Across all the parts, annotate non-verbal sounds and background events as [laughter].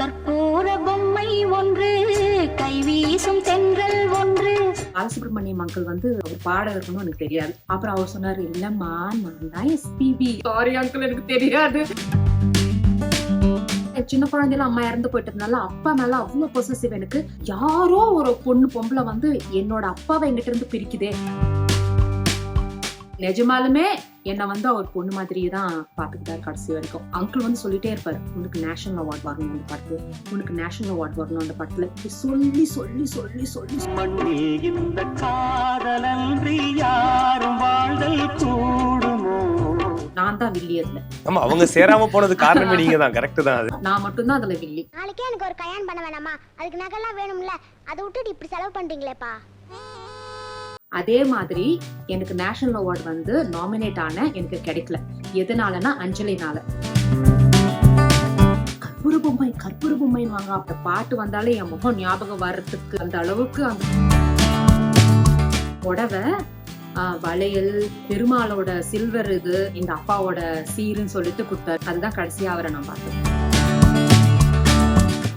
கற்பூர பொம்மை ஒன்று கைவீசும் தென்றல் ஒன்று. பாலசுப்ரமணியம் அங்கிள் வந்து பாட பாடகர்னு எனக்கு தெரியாது. அப்புறம் அவர் சொன்னாரு இல்லம்மா நான் தான் எஸ்பிபி சாரி அங்கிள் எனக்கு தெரியாது. சின்ன குழந்தையில அம்மா இறந்து போயிட்டதுனால அப்பா மேல அவ்வளவு பொசசிவ் எனக்கு. யாரோ ஒரு பொண்ணு பொம்பளை வந்து என்னோட அப்பாவை என்கிட்ட இருந்து பிரிக்குதே. நிஜமாலுமே என்னை வந்து அவர் பொண்ணு மாதிரியே தான் பாத்துக்கிட்டாரு கடைசி வரைக்கும். அங்கிள் வந்து சொல்லிட்டே இருப்பாரு உனக்கு நேஷனல் அவார்ட் வரணும் அந்த படத்துல. உனக்கு நேஷனல் அவார்ட் வரணும் அந்த படத்துல. சொல்லி சொல்லி சொல்லி சொல்லி இந்த காதலன்றி யாரும் வாழ்தல் கூடுமோ? நான் தான் வில்லி அதுல. ஆமா அவங்க சேராம போனது காரணமே நீங்க தான். கரெக்ட் தான் அது. நான் மட்டும்தான் அதுல வில்லி. நாளைக்கே எனக்கு ஒரு கல்யாணம் பண்ண வேணாமா? அதுக்கு நகைலாம் வேணும்ல? அதை விட்டுட்டு இப்படி செலவு பண்றீங்களேப்பா. அதே மாதிரி எனக்கு நேஷனல் அவார்டு வந்து நாமினேட் ஆன எனக்கு கிடைக்கல. எதனாலனா அஞ்சலினால. கற்பூர பொம்மை கற்பூர பொம்மை வாங்க. அந்த பாட்டு வந்தாலே என் முகம் ஞாபகம் வர்றதுக்கு அந்த அளவுக்கு அந்த புடவை வளையல் பெருமாளோட சில்வர் இது இந்த அப்பாவோட சீருன்னு சொல்லிட்டு கொடுத்தாரு. அதுதான் கடைசியா அவரை நான் பார்த்தேன்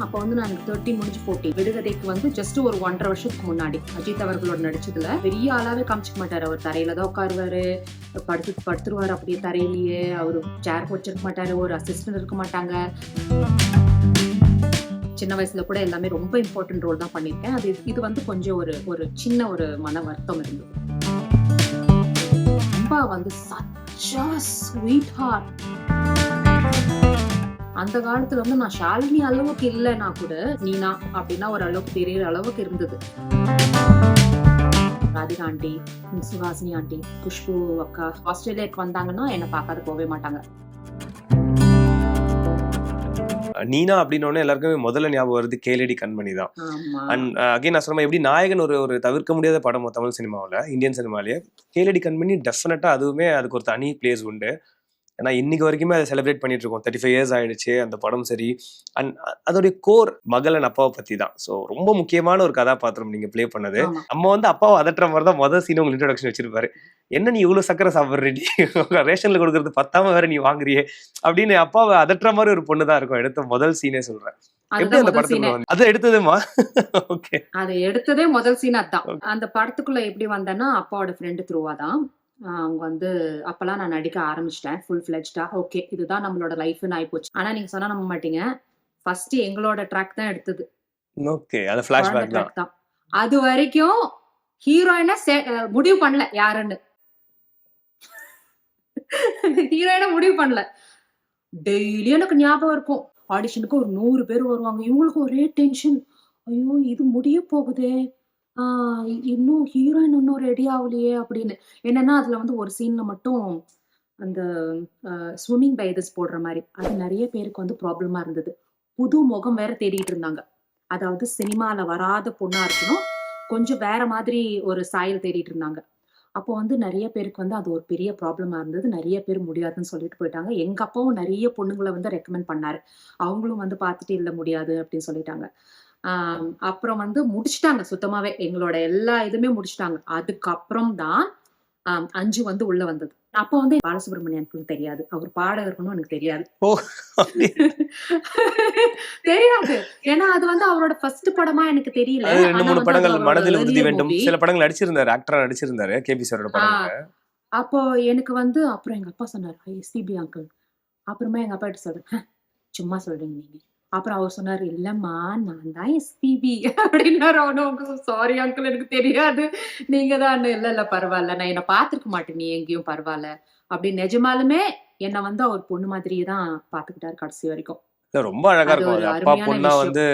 அப்போ வந்து நான் தேர்ட்டி முடிஞ்சு போட்டி விடுகதைக்கு வந்து ஜஸ்ட் ஒரு ஒன்றரை வருஷத்துக்கு முன்னாடி. அஜித் அவர்களோட நடிச்சதுல பெரிய ஆளாவே காமிச்சிக்க மாட்டார். அவர் தரையில தான் உட்காருவாரு. படுத்து படுத்துருவாரு அப்படியே தரையிலேயே. அவர் சேர் வச்சிருக்க மாட்டாரு. ஒரு அசிஸ்டன்ட் இருக்க மாட்டாங்க. சின்ன வயசுல கூட எல்லாமே ரொம்ப இம்பார்ட்டன்ட் ரோல் தான் பண்ணியிருக்கேன். அது இது வந்து கொஞ்சம் ஒரு ஒரு சின்ன ஒரு மன வருத்தம் இருந்தது. ரொம்ப வந்து சச்சா ஸ்வீட் ஹார்ட் அந்த காலத்துல வந்து நான் ஷாலினி அளவுக்கு இல்லைன்னா கூட நீனா அப்படின்னா ஒரு அளவுக்கு தெரியற அளவுக்கு இருந்தது. ராதிகா ஆண்டி சுஹாசினி ஆண்டி குஷ்பு அக்கா ஆஸ்திரேலியாக்கு வந்தாங்கன்னா என்னை பார்க்காத போகவே மாட்டாங்க. நீனா அப்படின்னோடனே எல்லாருக்குமே முதல்ல ஞாபகம் வருது கேலடி கண்மணி தான். அண்ட் அகைன் நான் சொன்ன எப்படி நாயகன் ஒரு ஒரு தவிர்க்க முடியாத படம் தமிழ் சினிமாவில் இந்தியன் சினிமாலேயே கேலடி கண்மணி டெஃபினட்டா அதுவுமே அதுக்கு ஒரு தனி பிளேஸ் உண்டு. ஏன்னா இன்னைக்கு வரைக்குமே அதை செலிப்ரேட் பண்ணிட்டு இருக்கோம் தேர்ட்டி ஃபைவ் இயர்ஸ் ஆயிடுச்சு அந்த படம் சரி. அண்ட் அதோடைய கோர் மகளன் அப்பாவை பத்தி தான் ஸோ ரொம்ப முக்கியமான ஒரு கதாபாத்திரம் நீங்க ப்ளே பண்ணது. நம்ம வந்து அப்பாவை அதட்டுற மாதிரி தான் மொதல் சீன் உங்களுக்கு இன்ட்ரடக்ஷன் வச்சிருப்பாரு. என்ன நீ இவ்வளவு சக்கரை சாப்பிட்றடி ரேஷன்ல கொடுக்கறது பத்தாம வேற நீ வாங்குறியே? அப்படின்னு அப்பாவை அதட்டுற மாதிரி ஒரு பொண்ணு தான் இருக்கும். எடுத்த முதல் சீனே சொல்றேன். அது எடுத்ததுமா? [laughs] ஓகே அதை எடுத்ததே முதல் சீன் அதான் அந்த படத்துக்குள்ள எப்படி வந்தேன்னா அப்பாவோட ஃப்ரெண்டு த்ரூவா தான். அவங்க வந்து அப்பெல்லாம் நான் நடிக்க ஆரம்பிச்சிட்டேன். ஃபுல் ஃபிளெஜ்டா ஓகே இதுதான் நம்மளோட லைஃப்னு ஆயிப்போச்சு. ஆனா நீங்க சொன்னா நம்ப மாட்டீங்க. ஃபர்ஸ்ட் எங்களோட ட்ராக் தான் எடுத்தது. ஓகே அது ஃபிளாஷ்பேக் தான். அது வரைக்கும் ஹீரோயினை முடிவு பண்ணல யாருன்னு. ஹீரோயினை முடிவு பண்ணல. டெய்லி எனக்கு ஞாபகம் இருக்கும். ஆடிஷனுக்கு ஒரு நூறு பேர் வருவாங்க. இவங்களுக்கு ஒரே டென்ஷன் ஐயோ இது முடிய போகுதே. ஆஹ் இன்னும் ஹீரோயின் இன்னும் ரெடி ஆகலையே அப்படின்னு. என்னன்னா அதுல வந்து ஒரு சீன்ல மட்டும் அந்த ஸ்விம்மிங் பைதஸ் போடுற மாதிரி. அது நிறைய பேருக்கு வந்து ப்ராப்ளமா இருந்தது. புது முகம் வேற தேடிட்டு இருந்தாங்க. அதாவது சினிமால வராத பொண்ணா இருக்கணும். கொஞ்சம் வேற மாதிரி ஒரு சாயல் தேடிட்டு இருந்தாங்க. அப்போ வந்து நிறைய பேருக்கு வந்து அது ஒரு பெரிய ப்ராப்ளமா இருந்தது. நிறைய பேர் முடியாதுன்னு சொல்லிட்டு போயிட்டாங்க. எங்க அப்பாவும் நிறைய பொண்ணுங்களை வந்து ரெக்கமெண்ட் பண்ணாரு. அவங்களும் வந்து பார்த்துட்டு இல்ல முடியாது அப்படின்னு சொல்லிட்டாங்க. அப்புறம் வந்து முடிச்சிட்டாங்க. சுத்தமாவே எங்களோட எல்லா இதுமே முடிச்சிட்டாங்க. அதுக்கப்புறம் தான் அஞ்சு வந்து உள்ள வந்தது. அப்போ வந்து பாலசுப்ரமணியனுக்கு தெரியாது. அவர் பாடகர்னு எனக்கு தெரியாது. [laughs] தெரியாது. ஏன்னா அது வந்து அவரோட ஃபர்ஸ்ட் படமா எனக்கு தெரியல. ரெண்டு மூணு படங்கள் மனதில் உறுதி வேண்டும். சில படங்கள் நடிச்சிருந்தாரு. ஆக்டரா நடிச்சிருந்தாரு. கேபி சாரோட படங்கள். அப்போ எனக்கு வந்து அப்புறம் எங்க அப்பா சொன்னார் எஸ்பிபி அங்கிள் அப்புறமா எங்க அப்பா கிட்ட சொல்றேன் "ஹ, சும்மா சொல்றீங்க நீங்க. அப்புறம் அவர் சொன்னாரு இல்லம்மா நான் தான் எஸ்பிபி அப்படின்னாரு அவனும் சாரி அங்கிள் எனக்கு தெரியாது. நீங்க தான் இல்ல இல்ல பரவாயில்ல. நான் என்ன பார்த்திருக்க மாட்டேன். நீ எங்கேயும் பரவாயில்ல. அப்படி நிஜமாலுமே என்னை வந்து அவர் பொண்ணு மாதிரியே தான் பாத்துக்கிட்டாரு கடைசி வரைக்கும். ரொம்ப அழகா இருக்கும். அப்பா பொண்ணா. வந்து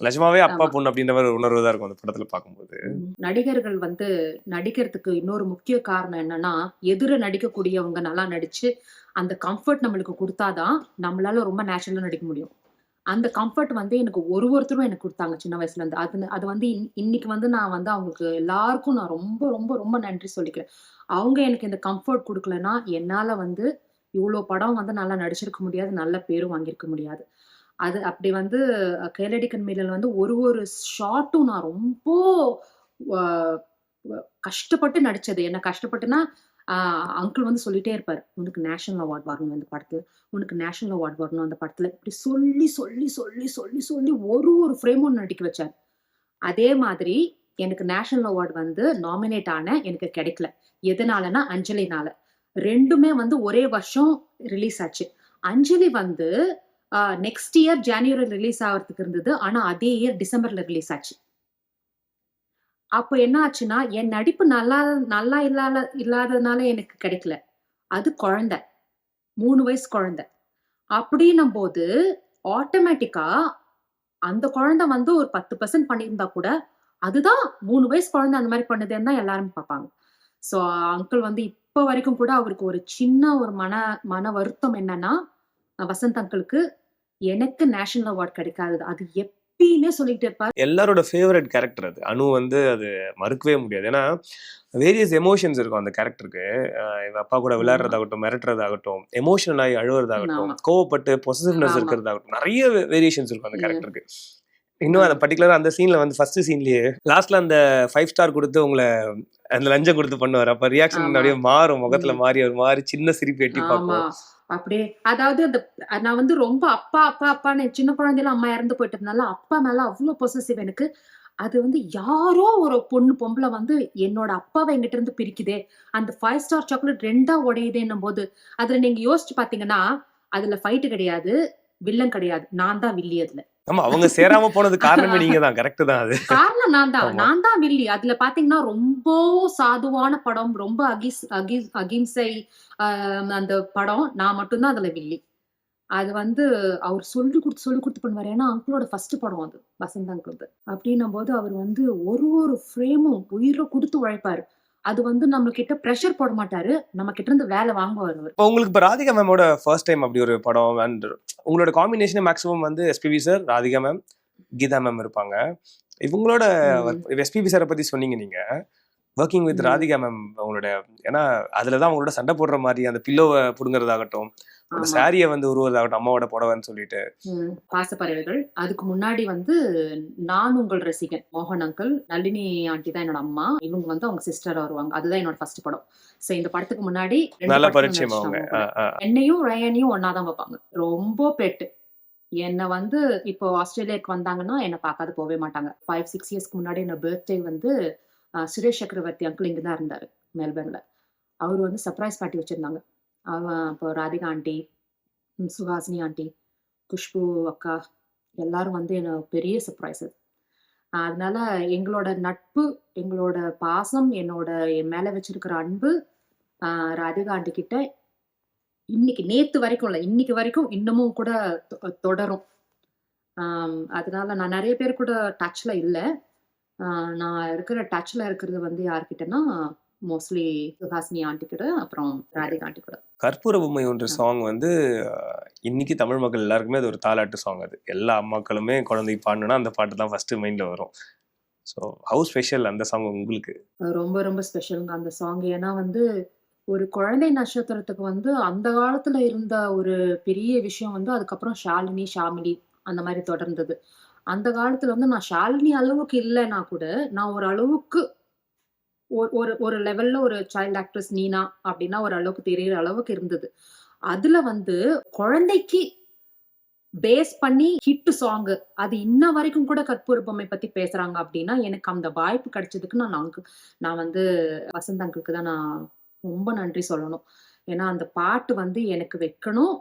நிஜமாவே அப்பா. பொண்ணு அப்படின்ற ஒரு உணர்வு தான் இருக்கும் அந்த படத்துல பார்க்கும்போது. நடிகர்கள் வந்து நடிக்கிறதுக்கு இன்னொரு முக்கிய காரணம் என்னன்னா எதிர நடிக்கக்கூடியவங்க நல்லா நடிச்சு அந்த கம்ஃபர்ட் நம்மளுக்கு கொடுத்தாதான் நம்மளால ரொம்ப நேச்சுரலா நடிக்க முடியும். அந்த கம்ஃபர்ட் வந்து எனக்கு ஒரு ஒருத்தரும் எனக்கு கொடுத்தாங்க சின்ன வயசுல இருந்து. அது அது வந்து இன்- இன்னைக்கு வந்து நான் வந்து அவங்களுக்கு எல்லாருக்கும் நான் ரொம்ப ரொம்ப ரொம்ப நன்றி சொல்லிக்கிறேன். அவங்க எனக்கு இந்த கம்ஃபர்ட் கொடுக்கலன்னா என்னால வந்து இவ்வளோ படம் வந்து நல்லா நடிச்சிருக்க முடியாது நல்ல பேரும் வாங்கியிருக்க முடியாது. அது அப்படி வந்து அஹ், கேளடி கண்மீரல் வந்து ஒரு ஒரு ஷாட்டும் நான் ரொம்ப கஷ்டப்பட்டு நடிச்சது. என்ன கஷ்டப்பட்டுன்னா அங்கிள் வந்து சொல்லிட்டே இருப்பார் உனக்கு நேஷனல் அவார்ட் வரணும் அந்த படத்துல. உனக்கு நேஷனல் அவார்ட் வரணும் அந்த படத்துல. இப்படி சொல்லி சொல்லி சொல்லி சொல்லி சொல்லி ஒரு ஒரு ஃப்ரேமும் நடிக்க வச்சார். அதே மாதிரி எனக்கு நேஷனல் அவார்டு வந்து நாமினேட் ஆன எனக்கு கிடைக்கல. எதனாலனா அஞ்சலினால. ரெண்டுமே வந்து ஒரே வருஷம் ரிலீஸ் ஆச்சு. அஞ்சலி வந்து நெக்ஸ்ட் இயர் ஜனவரி ரிலீஸ் ஆகிறதுக்கு இருந்தது. ஆனா அதே இயர் டிசம்பர்ல ரிலீஸ் ஆச்சு. அப்போ என்ன ஆச்சுன்னா என் நடிப்பு நல்லா நல்லா இல்லாத இல்லாததுனால எனக்கு கிடைக்கல. அது குழந்த. மூணு வயசு குழந்தை. அப்படின்னும் போது ஆட்டோமேட்டிக்கா அந்த குழந்தை வந்து ஒரு பத்து பர்சன்ட் பண்ணியிருந்தா கூட அதுதான் மூணு வயசு குழந்தை அந்த மாதிரி பண்ணுதுன்னு தான் எல்லாரும் பார்ப்பாங்க. ஸோ அங்கிள் வந்து இப்போ வரைக்கும் கூட அவருக்கு ஒரு சின்ன ஒரு மன மன வருத்தம் என்னன்னா வசந்த் அங்கிளுக்கு எனக்கு நேஷனல் அவார்ட் கிடைக்காதது. அது எப்பயுமே சொல்லிட்டு இருப்பாரு. எல்லாரோட ஃபேவரட் கேரக்டர் அது. அனு வந்து அது மறுக்கவே முடியாது. ஏன்னா வேரியஸ் எமோஷன்ஸ் இருக்கும் அந்த கேரக்டருக்கு எங்க அப்பா கூட விளையாடுறதாகட்டும் மிரட்டுறதாகட்டும் எமோஷனல் ஆகி அழுவுறதாகட்டும். கோவப்பட்டு பொசிட்டிவ்னஸ் ஆமா. இருக்கிறதாகட்டும் நிறைய வேரியேஷன்ஸ் இருக்கும் அந்த. கேரக்டருக்கு இன்னும் அந்த பர்டிகுலரா அந்த சீன்ல வந்து ஃபர்ஸ்ட் சீன்லயே லாஸ்ட்ல அந்த ஃபைவ் ஸ்டார் கொடுத்து உங்களை அந்த லஞ்சம் கொடுத்து பண்ணுவார். அப்ப ரியாக்ஷன். அப்படியே மாறும். முகத்துல. மாறி ஒரு மாதிரி சின்ன சிரிப்பு எட்டி பார்ப்போம். அப்படியே அதாவது அந்த நான் வந்து ரொம்ப அப்பா அப்பா அப்பான்னு சின்ன குழந்தையில அம்மா இறந்து போயிட்டு இருந்தாலும் அப்பா மேல அவ்வளவு பொசசிவ் எனக்கு. அது வந்து யாரோ ஒரு பொண்ணு பொம்பளை வந்து என்னோட அப்பாவை என்கிட்ட இருந்து பிரிக்குதே. அந்த ஃபைவ் ஸ்டார் சாக்லேட் ரெண்டா உடையுதேன்னும் போது அதுல நீங்க யோசிச்சு பாத்தீங்கன்னா அதுல ஃபைட்டு கிடையாது வில்லன் கிடையாது. நான் தான் வில்லி அதுல. ஆமா அவங்க சேராம போனது காரணமே நீங்க தான் கரெக்ட் தான் அது. காரணம் நான் தான். நான் தான் வில்லி. அதுல பாத்தீங்கன்னா ரொம்ப சாதுவான படம் ரொம்ப அகிஸ் அகிஸ் அகிம்சை அந்த படம் நான் மட்டும்தான் அதுல வில்லி. அது வந்து அவர் சொல்லி கொடுத்து சொல்லி கொடுத்து பண்ணுவார். ஏன்னா அங்கிளோட ஃபர்ஸ்ட் படம் அது வசந்த் அங்கிள் அப்படின்னும் போது அவர் வந்து ஒரு ஒரு ஃப்ரேமும் உயிரை கொடுத்து உழைப்பாரு. அது வந்து நம்ம கிட்ட ப்ரெஷர் போட மாட்டாரு. நம்ம கிட்ட இருந்து வேலை வாங்குவார் இப்போ உங்களுக்கு இப்போ ராதிகா மேமோட ஃபர்ஸ்ட் டைம் அப்படி ஒரு படம் அண்ட் உங்களோட காம்பினேஷனே மேக்ஸிமம் வந்து SPB sir Radhika ma'am Geetha ma'am இருப்பாங்க. இவங்களோட எஸ்பிபி சாரை பத்தி சொன்னீங்க நீங்க. Working with. ராதிகா மேம் அவங்களோட ஏன்னா அதுல தான் அவங்களோட சண்டை போடுற மாதிரி அந்த பில்லோவை புடுங்குறதாகட்டும் ஆமா. சாரியை வந்து உருவதாகட்டும் அம்மாவோட புடவைன்னு சொல்லிட்டு. பாசப்பறவைகள். அதுக்கு முன்னாடி வந்து நான் உங்கள் ரசிகன் மோகன் அங்கிள் நளினி ஆண்டி தான் என்னோட அம்மா. இவங்க வந்து அவங்க சிஸ்டரா வருவாங்க. அதுதான் என்னோட ஃபர்ஸ்ட் படம். சோ இந்த படத்துக்கு முன்னாடி நல்ல பரிச்சயம். என்னையும் ரயனையும் ஒன்னாதான் வைப்பாங்க. ரொம்ப பெட்டு. என்னை வந்து இப்போ ஆஸ்திரேலியாவுக்கு வந்தாங்கன்னா என்னை பார்க்காத போகவே மாட்டாங்க. ஃபைவ் சிக்ஸ் இயர்ஸ்க்கு முன்னாடி என்ன பர்த்டே வந்து சுரேஷ் சக்கரவர்த்தி அங்கிள் இங்கே தான் இருந்தார் மெல்பர்ன்ல அவர் வந்து சர்ப்ரைஸ் பார்ட்டி வச்சிருந்தாங்க. இப்போ ராதிகா ஆண்டி சுஹாசினி ஆண்டி குஷ்பு அக்கா எல்லாரும் வந்து என்ன பெரிய சர்ப்ரைஸ் அதனால எங்களோட நட்பு எங்களோட பாசம் என்னோட என் மேலே வச்சிருக்கிற அன்பு ராதிகா ஆண்டி கிட்ட இன்னைக்கு நேத்து வரைக்கும் இல்லை இன்னைக்கு வரைக்கும் இன்னமும் கூட தொ- தொடரும். அதனால நான் நிறைய பேர் கூட டச்ல இல்லை. நான் இருக்கிற டச்ல இருக்கிறது வந்து யார்கிட்டனா மோஸ்ட்லி சுஹாசினி ஆண்டி கிட்ட அப்புறம் ராதிகா ஆண்டி கூட. கற்பூர பொம்மை ஒன்று சாங் வந்து இன்னைக்கு தமிழ் மக்கள் எல்லாருக்குமே அது ஒரு தாலாட்டு சாங் அது. எல்லா அம்மாக்களுமே குழந்தை பாடணும்னா அந்த பாட்டு தான் ஃபர்ஸ்ட் மைண்ட்ல வரும். ஸோ ஹவு ஸ்பெஷல் அந்த சாங் உங்களுக்கு? ரொம்ப ரொம்ப ஸ்பெஷலுங்க அந்த சாங் ஏன்னா வந்து ஒரு குழந்தை நட்சத்திரத்துக்கு வந்து அந்த காலத்துல இருந்த ஒரு பெரிய விஷயம் வந்து அதுக்கப்புறம் ஷாலினி ஷாமிலி அந்த மாதிரி தொடர்ந்தது. அந்த காலத்துல வந்து நான் ஷாலினி அளவுக்கு இல்லைன்னா கூட நான் ஒரு அளவுக்கு ஒரு ஒரு ஒரு லெவல்ல ஒரு சைல்ட் ஆக்ட்ரஸ் நீனா அப்படின்னா ஒரு அளவுக்கு தெரியற அளவுக்கு இருந்தது. அதுல வந்து குழந்தைக்கு பேஸ் பண்ணி ஹிட் சாங் அது இன்ன வரைக்கும் கூட கற்பூரப்பமை பத்தி பேசுறாங்க அப்படின்னா எனக்கு அந்த வாய்ப்பு கிடைச்சதுக்கு நான் அங்கு நான் வந்து வசந்த் அங்குக்கு தான் நான் ரொம்ப நன்றி சொல்லணும். ஏன்னா அந்த பாட்டு வந்து எனக்கு வைக்கணும்.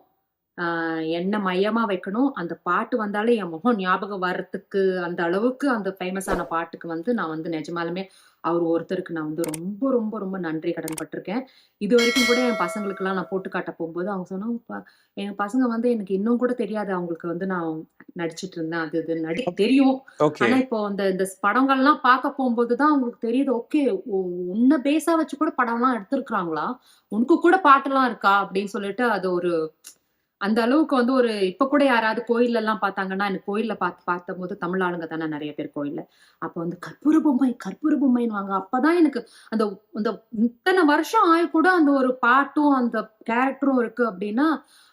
ஆஹ் என்ன மையமா வைக்கணும்? அந்த பாட்டு வந்தாலே என் முகம் ஞாபகம் வர்றதுக்கு அந்த அளவுக்கு அந்த ஃபேமஸான பாட்டுக்கு வந்து நான் வந்து நிஜமாலுமே அவர் ஒருத்தருக்கு நான் வந்து ரொம்ப ரொம்ப ரொம்ப நன்றி கடன் பட்டிருக்கேன். இது வரைக்கும் கூட என் பசங்களுக்கெல்லாம் நான் போட்டு காட்ட போகும்போது அவங்க சொன்னாங்க "பா, என் பசங்க வந்து எனக்கு இன்னும் கூட தெரியாது. அவங்களுக்கு வந்து நான் நடிச்சிட்டு இருந்தேன். அது இது நடி தெரியும். ஆனா இப்போ இந்த இந்த படங்கள்லாம் பார்க்க போகும்போது தான் அவங்களுக்கு தெரியுது ஓகே உன்னை பேஸா வச்சு கூட படம்லாம் எடுத்திருக்காங்களா உனக்கு கூட பாட்டுலாம் இருக்கா? அப்படின்னு சொல்லிட்டு அது ஒரு அந்த அளவுக்கு வந்து ஒரு இப்ப கூட யாராவது கோயில்ல எல்லாம் பார்த்தாங்கன்னா எனக்கு கோயில்ல பார்த்து பார்த்த போது தமிழ் ஆளுங்க தானே நிறைய பேர் கோயில்ல. அப்ப வந்து கற்பூர பொம்மை கற்பூர பொம்மைன்னு வாங்க. அப்பதான் எனக்கு அந்த அந்த இத்தனை வருஷம் ஆயி கூட அந்த ஒரு பாட்டும் அந்த கேரக்டரும் இருக்கு அப்படின்னா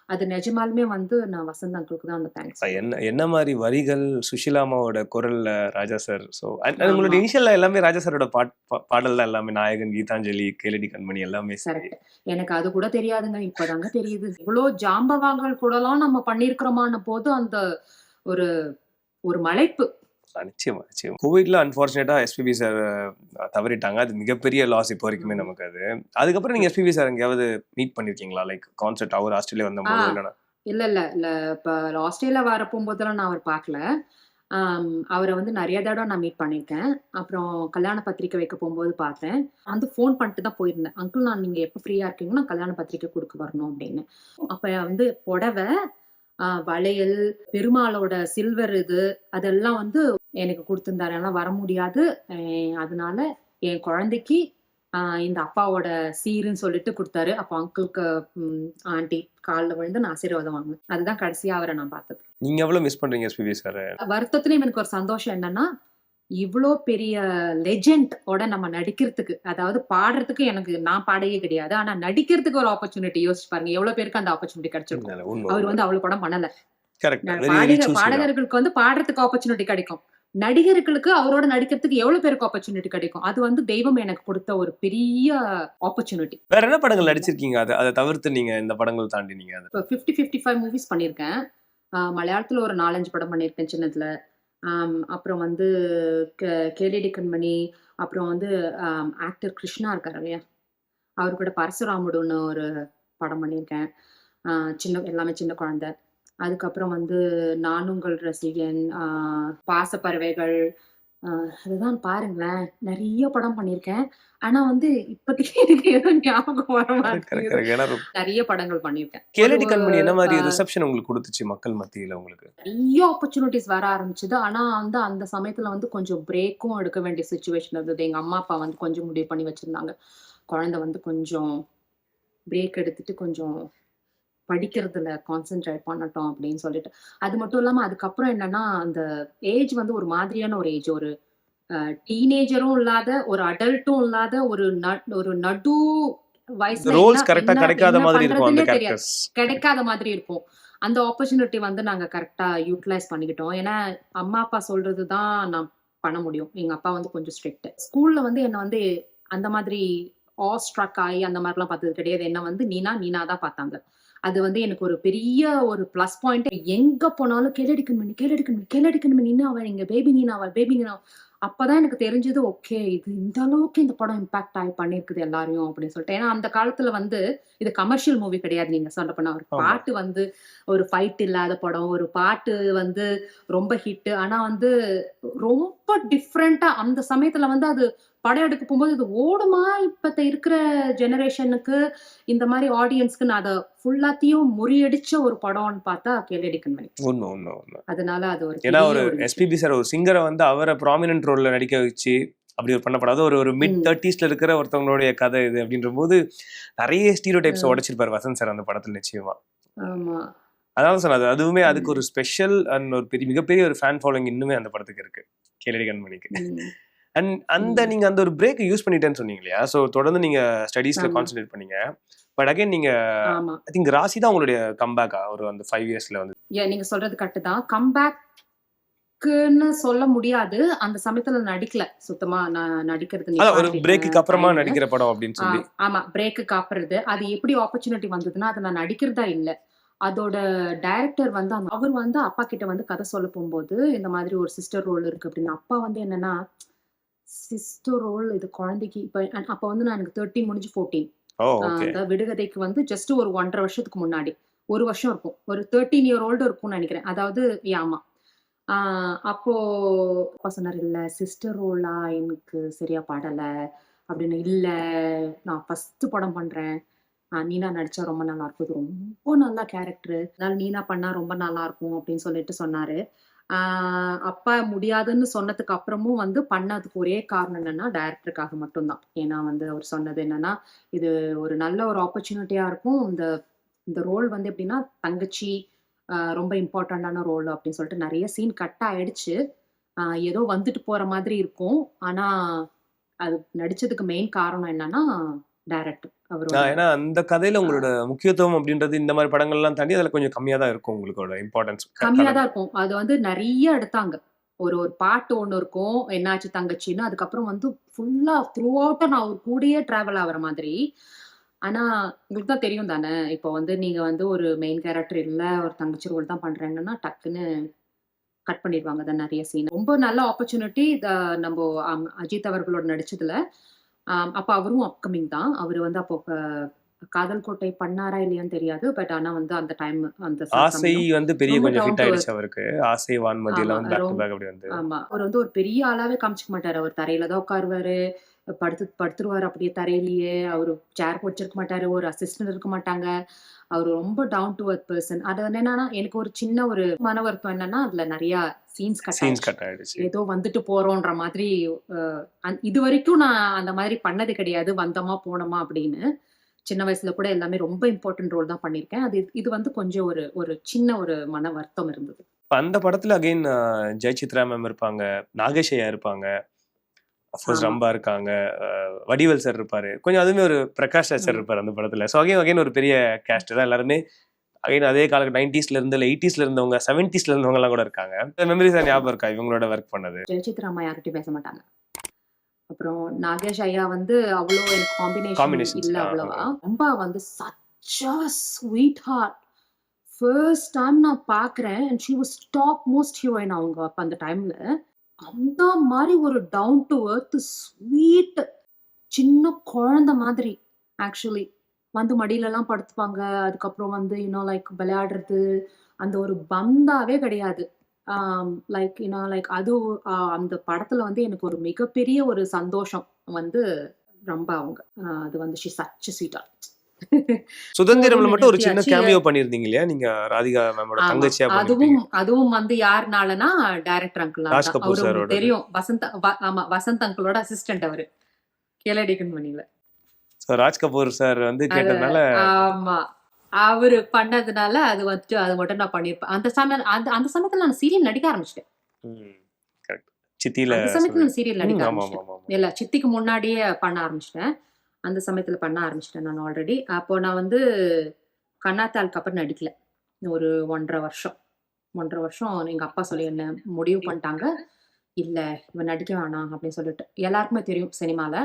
அது நிஜமாலுமே வந்து நான் வசந்த் அங்கிளுக்கு தான் அந்த தேங்க்ஸ் என்ன என்ன மாதிரி வரிகள் சுஷிலாமாவோட குரல்ல ராஜா சார் ஸோ உங்களோட. இனிஷியல்ல எல்லாமே ராஜா சாரோட பாட் பா- பாடல்ல எல்லாமே நாயகன் கீதாஞ்சலி கேளடி கண்மணி எல்லாமே கரெக்ட் எனக்கு அது கூட தெரியாதுங்க இப்பதாங்க தெரியுது. இவ்வளோ ஜாம்பவாங்கள் கூடலாம் நம்ம பண்ணிருக்கிறோமான போது அந்த ஒரு ஒரு மலைப்பு. நிச்சயமா நிச்சயம். கோவிட்ல அன்பார்ச்சுனேட்டா எஸ்பிபி சார் தவறிட்டாங்க. அது மிகப்பெரிய லாஸ் இப்போ வரைக்குமே நமக்கு அது. அதுக்கப்புறம் நீங்க எஸ்பிபி சார் எங்கேயாவது மீட் பண்ணிருக்கீங்களா? லைக் கான்சர்ட் அவர் ஆஸ்திரேலியா வந்த போது. இல்லைன்னா? இல்ல இல்ல இல்ல. இப்ப ஆஸ்திரேலியா வர போகும்போதெல்லாம் நான் அவர் பார்க்கல. அவரை வந்து நிறைய தடவை நான் மீட் பண்ணியிருக்கேன். அப்புறம் கல்யாண பத்திரிக்கை வைக்க போகும்போது பார்த்தேன். வந்து ஃபோன் பண்ணிட்டு தான் போயிருந்தேன். அங்கிள் நான் நீங்க எப்போ ஃப்ரீயா இருக்கீங்களோ நான் கல்யாண பத்திரிக்கை கொடுக்க வரணும் அப்படின்னு. அப்ப வந்து புடவை வளையல் பெருமாளோட சில்வர் இது அதெல்லாம் வந்து எனக்கு கொடுத்துருந்தாரு. எல்லாம் வர முடியாது. அதனால என் குழந்தைக்கு இந்த அப்பாவோட சீருன்னு சொல்லிட்டு கொடுத்தாரு. அப்போ அங்கிளுக்கு ஆண்டி காலில் விழுந்து நான் ஆசீர்வாதம் வாங்கினேன் அதுதான் கடைசியா அவரை நான் பார்த்தது. நீங்க எவ்வளவு மிஸ் பண்றீங்க வருத்தத்துலயும் எனக்கு ஒரு சந்தோஷம் என்னன்னா இவ்வளோ பெரிய லெஜெண்ட் ஓட நம்ம நடிக்கிறதுக்கு அதாவது பாடுறதுக்கு எனக்கு நான் பாடவே கிடையாது. ஆனா நடிக்கிறதுக்கு ஒரு ஆப்பர்ச்சுனிட்டி யோசிச்சு பாருங்க. எவ்வளவு பேருக்கு அந்த ஆப்பர்ச்சுனிட்டி கிடைச்சிருக்கும்? அவர் வந்து அவ்வளவு படம் பண்ணல. பாடகர்களுக்கு வந்து பாடுறதுக்கு ஆப்பர்ச்சுனிட்டி கிடைக்கும். நடிகர்களுக்கு அவரோட நடிக்கிறதுக்கு எவ்வளவு பேருக்கு ஆப்பர்ச்சுனிட்டி கிடைக்கும்? அது வந்து தெய்வம் எனக்கு கொடுத்த ஒரு பெரிய ஆப்பர்ச்சுனிட்டி வேற என்ன படங்கள் நடிச்சிருக்கீங்க? அதை அதை தவிர்த்து நீங்க இந்த படங்கள் தாண்டி நீங்க ஃபிஃப்டி ஃபிஃப்டி ஃபைவ் மூவிஸ் பண்ணியிருக்கேன். மலையாளத்துல ஒரு நாலஞ்சு படம் பண்ணியிருக்கேன் சின்னதுல. அப்புறம் வந்து கே- கேளிடி கண்மணி அப்புறம் வந்து ஆக்டர் கிருஷ்ணா இருக்கார் இல்லையா? அவர் கூட பரசுராமுடுன்னு ஒரு படம் பண்ணியிருக்கேன். ஆஹ் சின்ன எல்லாமே சின்ன குழந்தை. அதுக்கப்புறம் வந்து நானுங்கள் ரசிகன் ஆஹ் பாசப்பறவைகள் அதுதான் பாருங்களேன். நிறைய படம் பண்ணியிருக்கேன். ஆனா வந்து இப்போதைக்கு எனக்கு எதுவும் ஞாபகம் வர மாட்டேங்குது. நிறைய படங்கள் பண்ணியிருக்கேன். ஒரு- கண்மணி என்ன மாதிரி ரிசப்ஷன் உங்களுக்கு கொடுத்துச்சு மக்கள் மத்தியில உங்களுக்கு? நிறைய ஆப்பர்ச்சுனிட்டிஸ் வர ஆரம்பிச்சது. ஆனா வந்து அந்த சமயத்துல வந்து கொஞ்சம் பிரேக்கும் எடுக்க வேண்டிய சுச்சுவேஷன் இருந்தது. எங்க அம்மா அப்பா வந்து கொஞ்சம் முடிவு பண்ணி வச்சிருந்தாங்க. குழந்தை வந்து கொஞ்சம் பிரேக் எடுத்துட்டு கொஞ்சம் படிக்கிறதுல கான்சென்ட்ரேட் பண்ணட்டும் அப்படின்னு சொல்லிட்டு. அது மட்டும் இல்லாம அதுக்கப்புறம் என்னன்னா அந்த ஏஜ் வந்து ஒரு மாதிரியான ஒரு ஏஜ் ஒரு டீனேஜரும் இல்லாத ஒரு அடல்ட்டும் இல்லாத ஒரு ஒரு நடு வயசுல கிடைக்காத மாதிரி இருக்கும் கிடைக்காத மாதிரி இருக்கும். அந்த ஆப்பர்ச்சுனிட்டி வந்து நாங்க கரெக்டா யூட்டிலைஸ் பண்ணிக்கிட்டோம். ஏன்னா அம்மா அப்பா சொல்றது தான் நான் பண்ண முடியும். எங்க அப்பா வந்து கொஞ்சம் ஸ்ட்ரிக்ட் ஸ்கூல்ல வந்து என்ன வந்து அந்த மாதிரி ஆ ஸ்ட்ரக் ஆகி அந்த மாதிரிலாம் பார்த்தது கிடையாது. என்ன வந்து நீனா நீனா தான் பார்த்தாங்க. அது வந்து எனக்கு ஒரு பெரிய ஒரு ப்ளஸ் பாயிண்ட் எங்க போனாலும் கேளடிக்கணும் கேளடிக்கணும் கேளடிக்கணும் நீனா அவள் எங்க பேபி நீனாவா பேபி நீனா அப்பதான் எனக்கு தெரிஞ்சது ஓகே இது இந்த அளவுக்கு இந்த படம் இம்பாக்ட் ஆகி பண்ணிருக்குது எல்லாரையும் அப்படின்னு சொல்லிட்டு. ஏன்னா அந்த காலத்துல வந்து இது கமர்ஷியல் மூவி கிடையாது நீங்க சொல்ல போனா ஒரு. பாட்டு வந்து ஒரு ஃபைட் இல்லாத படம் ஒரு பாட்டு வந்து ரொம்ப ஹிட் ஆனா வந்து ரொம்ப டிஃப்ரெண்டா அந்த சமயத்துல வந்து அது படம் எடுக்க போகும்போது இது ஓடுமா இப்பத்த இருக்கிற ஜெனரேஷனுக்கு இந்த மாதிரி ஆடியன்ஸ்க்கு நான் அதை ஃபுல்லாத்தையும் முறியடிச்ச ஒரு படம்னு பார்த்தா கேளடி கண்மணி உண்மை உண்மை உண்மை அதனால அது ஒரு ஏன்னா ஒரு. எஸ்பிபி சார் ஒரு சிங்கரை வந்து அவரை ப்ராமினன்ட் ரோல்ல நடிக்க வச்சு அப்படி ஒரு பண்ணப்படாத ஒரு ஒரு மிட். தேர்ட்டிஸ்ல இருக்கிற ஒருத்தவங்களுடைய கதை இது அப்படின்ற போது நிறைய ஸ்டீரியோ டைப்ஸ். உடைச்சிருப்பாரு வசந்த் சார் அந்த படத்துல நிச்சயமா ஆமா அதான் சொன்னது அதுவுமே அதுக்கு. ஒரு ஸ்பெஷல் அண்ட் ஒரு பெரிய மிகப்பெரிய ஒரு ஃபேன் ஃபாலோயிங் இன்னுமே அந்த படத்துக்கு இருக்கு கேளடி கண்மணிக்கு. அண்ட் அந்த. நீங்க அந்த ஒரு பிரேக் யூஸ் பண்ணிட்டேன்னு சொன்னீங்க இல்லையா ஸோ தொடர்ந்து நீங்க ஸ்டடீஸ்ல. கான்சென்ட்ரேட் பண்ணீங்க. பட் அகைன் நீங்க ஐ திங்க் ராசி தான் உங்களுடைய கம்பேக்கா ஒரு அந்த ஃபைவ் இயர்ஸ்ல வந்து. நீங்க சொல்றது கரெக்ட் தான். கம்பேக்குன்னு சொல்ல முடியாது. அந்த சமயத்துல நடிக்கல. சுத்தமா நான் நடிக்கிறது ஒரு பிரேக்குக்கு அப்புறமா. நடிக்கிற படம் அப்படின்னு சொல்லி. ஆமா பிரேக்கு காப்புறது. அது எப்படி ஆப்பர்ச்சுனிட்டி வந்ததுன்னா அதை நான் நடிக்கிறதா இல்ல. அதோட டைரக்டர் வந்து அவர் வந்து அப்பா கிட்ட வந்து கதை சொல்ல போகும்போது இந்த மாதிரி ஒரு சிஸ்டர் ரோல் இருக்கு அப்படின்னு. அப்பா வந்து என்னன்னா சிஸ்டர் ரோல் இது குழந்தைக்கு இப்ப அப்ப வந்து நான் எனக்கு தேர்ட்டின் முடிஞ்சு ஃபோர்டீன் அந்த விடுகதைக்கு வந்து ஜஸ்ட் ஒரு ஒன்றரை வருஷத்துக்கு முன்னாடி. ஒரு வருஷம் இருக்கும். ஒரு தேர்ட்டீன் இயர் ஓல்டு இருக்கும்னு நினைக்கிறேன். அதாவது ஆமா ஆஹ் அப்போ சொன்னார் இல்ல சிஸ்டர் ரோலா எனக்கு சரியா பாடல. அப்படின்னு இல்ல நான் ஃபர்ஸ்ட் படம் பண்றேன். நீனா நடிச்சா ரொம்ப நல்லா இருக்கும். இது ரொம்ப நல்ல கேரக்டர் அதனால நீனா பண்ணா ரொம்ப நல்லா இருக்கும். அப்படின்னு சொல்லிட்டு சொன்னாரு. ஆஹ் அப்பா முடியாதுன்னு சொன்னதுக்கு அப்புறமும் வந்து பண்ணதுக்கு ஒரே காரணம் என்னன்னா டைரக்டருக்காக மட்டும்தான். ஏன்னா வந்து அவர் சொன்னது என்னன்னா இது ஒரு நல்ல ஒரு ஆப்பர்ச்சுனிட்டியா இருக்கும். இந்த இந்த ரோல் வந்து எப்படின்னா தங்கச்சி ரொம்ப இம்பார்ட்டண்டான ரோல் அப்படின்னு சொல்லிட்டு நிறைய சீன் கட் ஆயிடுச்சு. ஏதோ வந்துட்டு போற மாதிரி இருக்கும். ஆனா அது நடிச்சதுக்கு மெயின் காரணம் என்னன்னா ஏன்னா அந்த கதையில உங்களோட முக்கியத்துவம் அப்படின்றது இந்த மாதிரி படங்கள்லாம் தாண்டி அதுல கொஞ்சம் கம்மியா தான் இருக்கும் உங்களோட இம்பார்ட்டன்ஸ் கம்மியா தான் இருக்கும். அது வந்து நிறைய எடுத்தாங்க. ஒரு ஒரு பாட்டு ஒண்ணு இருக்கும். என்னாச்சு தங்கச்சின்னு. அதுக்கப்புறம் வந்து ஃபுல்லா த்ரூ அவுட்டா நான் அவர் கூடயே டிராவல் ஆகுற மாதிரி. ஆனா உங்களுக்கு தான் தெரியும் தானே? இப்போ வந்து நீங்க வந்து ஒரு மெயின் கேரக்டர் இல்ல ஒரு தங்கச்சி ரோல் தான் பண்றீங்கன்னா டக்குன்னு கட் பண்ணிடுவாங்க தான் நிறைய சீன் ரொம்ப நல்ல ஆப்பர்ச்சுனிட்டி நம்ம அஜித் அவர்களோட நடிச்சதுல. அப்ப அவரும் அப்கமிங் தான். அவர் வந்து அப்போ காதல் கோட்டை பண்ணாரா இல்லையான்னு தெரியாது. பட் ஆனா வந்து அந்த டைம் அந்த ஆசை வந்து பெரிய கொஞ்சம் ஹிட் ஆயிடுச்சு அவருக்கு. ஆசை வான்மதி எல்லாம் வந்து பேக் டு பேக் அப்படி வந்து. ஆமா. அவர் வந்து ஒரு பெரிய ஆளாவே காமிச்சிக்க மாட்டாரு. அவர் தரையில தான் உட்காருவாரு. படுத்து படுத்துருவாரு அப்படியே தரையிலேயே. அவர் சேர் வச்சிருக்க மாட்டாரு ஒரு அசிஸ்டன்ட் இருக்க மாட்டாங்க. அவர் ரொம்ப டவுன் டு அர்த் பர்சன் அது வந்து என்னன்னா எனக்கு ஒரு சின்ன ஒரு மன வருத்தம் என்னன்னா அதுல நிறைய சீன்ஸ் கட் ஆயிடுச்சு. ஏதோ வந்துட்டு போறோன்ற மாதிரி இது வரைக்கும் நான் அந்த மாதிரி பண்ணது கிடையாது. வந்தோமா போனோமா அப்படின்னு. சின்ன வயசுல கூட எல்லாமே ரொம்ப இம்பார்ட்டன்ட் ரோல் தான் பண்ணியிருக்கேன். அது இது வந்து கொஞ்சம் ஒரு ஒரு சின்ன ஒரு மன வருத்தம் இருந்தது அந்த படத்துல அகைன் ஜெயசித்ரா மேம் இருப்பாங்க நாகேஷ் ஐயா இருப்பாங்க. அஃப்கோர்ஸ். ரம்பா இருக்காங்க வடிவேல் சார் இருப்பாரு. கொஞ்சம் அதுவுமே ஒரு பிரகாஷ் சார். இருப்பாரு அந்த படத்துல. ஸோ அகைன் அகைன் ஒரு பெரிய கேஸ்ட் தான் எல்லாருமே. அகைன் அதே கால நைன்டிஸ்ல இருந்து இல்லை எயிட்டிஸ்ல இருந்தவங்க செவன்டிஸ்ல இருந்தவங்க எல்லாம் கூட இருக்காங்க. மெமரிஸ் ஞாபகம் இருக்கா? இவங்களோட ஒர்க் பண்ணது? ஜெயசித்ரா அம்மா யார்கிட்டயும் பேச மாட்டாங்க. அப்புறம் நாகேஷ் ஐயா வந்து அவ்வளோ எனக்கு காம்பினேஷன் இல்ல அவ்வளவா. ரொம்ப வந்து such a sweetheart first time நான் பார்க்குறேன் and she was top most heroine அவங்க அப்போ அந்த டைம்ல அந்த மாதிரி ஒரு டவுன் டு அர்த் ஸ்வீட் சின்ன குழந்த மாதிரி. ஆக்சுவலி வந்து மடியிலலாம் படுத்துப்பாங்க. அதுக்கப்புறம் வந்து இன்னும் லைக் விளையாடுறது. அந்த ஒரு பந்தாவே கிடையாது. லைக் இன்னும் லைக் அது அந்த படத்துல வந்து எனக்கு ஒரு மிகப்பெரிய ஒரு சந்தோஷம் வந்து ரொம்ப அவங்க. அது வந்து ஷி சச் ஸ்வீட்டா சுதந்திரம்ல மட்டும் ஒரு சின்ன. கேமியோ பண்ணிருந்தீங்க இல்லையா நீங்க ராதிகா மேமோட தங்கச்சியா அதுவும் அதுவும் வந்து யாருனாலனா டைரக்டர் அங்கிள் ராஜ் கபூர். உங்களுக்கு தெரியும். வசந்த் ஆமா வசந்த் அங்கிளோட அசிஸ்டன்ட் அவரு. கேலடிக்கன் மணில ஸோ ராஜ் கபூர் சார் வந்து கேட்டதுனால ஆமா. அவரு பண்ணதுனால அது வந்துட்டு அது மட்டும் நான் பண்ணிருப்பேன் அந்த சமயம் அந்த அந்த சமயத்துல நான் சீரியல் நடிக்க ஆரம்பிச்சிட்டேன். சித்தியில அந்த சமயத்துல நான் சீரியல் நடிக்க ஆரம்பிச்சிட்டேன். இல்ல சித்திக்கு முன்னாடியே பண்ண ஆரம்பிச்சிட்டேன். அந்த சமயத்துல பண்ண ஆரம்பிச்சிட்டேன் நான் ஆல்ரெடி அப்போ நான் வந்து கண்ணாத்தாளுக்கு அப்புறம் நடிக்கல. ஒரு ஒன்றரை வருஷம். ஒன்றரை வருஷம் எங்க அப்பா சொல்லி என்ன முடிவு பண்ணிட்டாங்க. இல்ல இவன் நடிக்க வேணாம் அப்படின்னு சொல்லிட்டு. எல்லாருக்குமே தெரியும் சினிமால.